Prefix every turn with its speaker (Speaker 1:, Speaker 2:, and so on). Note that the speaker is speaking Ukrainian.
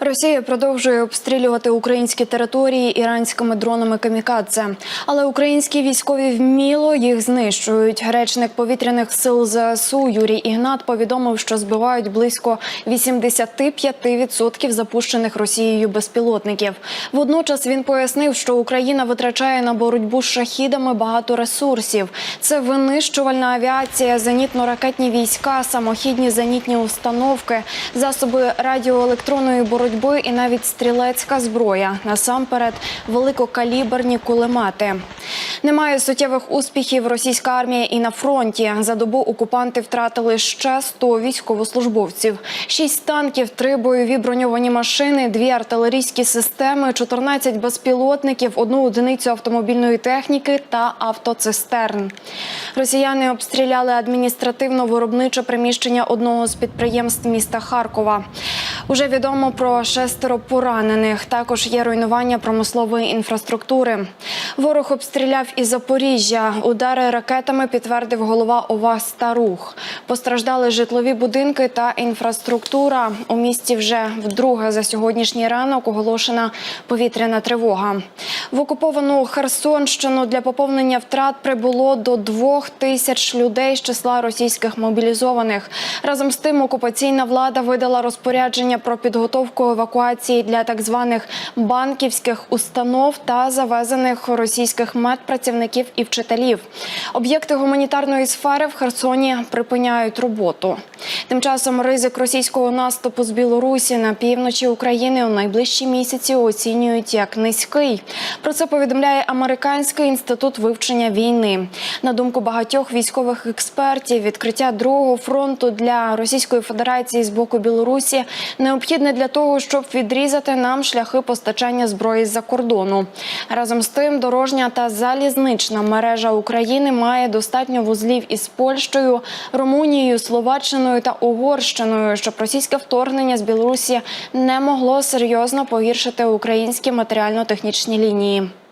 Speaker 1: Росія продовжує обстрілювати українські території іранськими дронами камікадзе, але українські військові вміло їх знищують. Речник повітряних сил ЗСУ Юрій Ігнат повідомив, що збивають близько 85% запущених Росією безпілотників. Водночас він пояснив, що Україна витрачає на боротьбу з шахідами багато ресурсів. Це винищувальна авіація, зенітно-ракетні війська, самохідні зенітні установки, засоби радіоелектронної боротьби і навіть стрілецька зброя. Насамперед, великокаліберні кулемети. Немає суттєвих успіхів російська армія і на фронті. За добу окупанти втратили ще 100 військовослужбовців, 6 танків, 3 бойові броньовані машини, 2 артилерійські системи, 14 безпілотників, одну одиницю автомобільної техніки та автоцистерн. Росіяни обстріляли адміністративно-виробниче приміщення одного з підприємств міста Харкова. Уже відомо про шестеро поранених. Також є руйнування промислової інфраструктури. Ворог обстріляв і Запоріжжя. Удари ракетами підтвердив голова ОВА Старух. Постраждали житлові будинки та інфраструктура. У місті вже вдруге за сьогоднішній ранок оголошена повітряна тривога. В окуповану Херсонщину для поповнення втрат прибуло до двох тисяч людей з числа російських мобілізованих. Разом з тим, окупаційна влада видала розпорядження про підготовку евакуації для так званих банківських установ та завезених російських медпрацівників і вчителів. Об'єкти гуманітарної сфери в Херсоні припиняють роботу. Тим часом ризик російського наступу з Білорусі на півночі України у найближчі місяці оцінюють як низький. Про це повідомляє Американський інститут вивчення війни. На думку багатьох військових експертів, відкриття другого фронту для Російської Федерації з боку Білорусі необхідне для того, щоб відрізати нам шляхи постачання зброї з-за кордону. Разом з тим, дорожня та залізнична мережа України має достатньо вузлів із Польщею, Румунією, Словаччиною та Угорщиною, щоб російське вторгнення з Білорусі не могло серйозно погіршити українські матеріально-технічні лінії. Україні.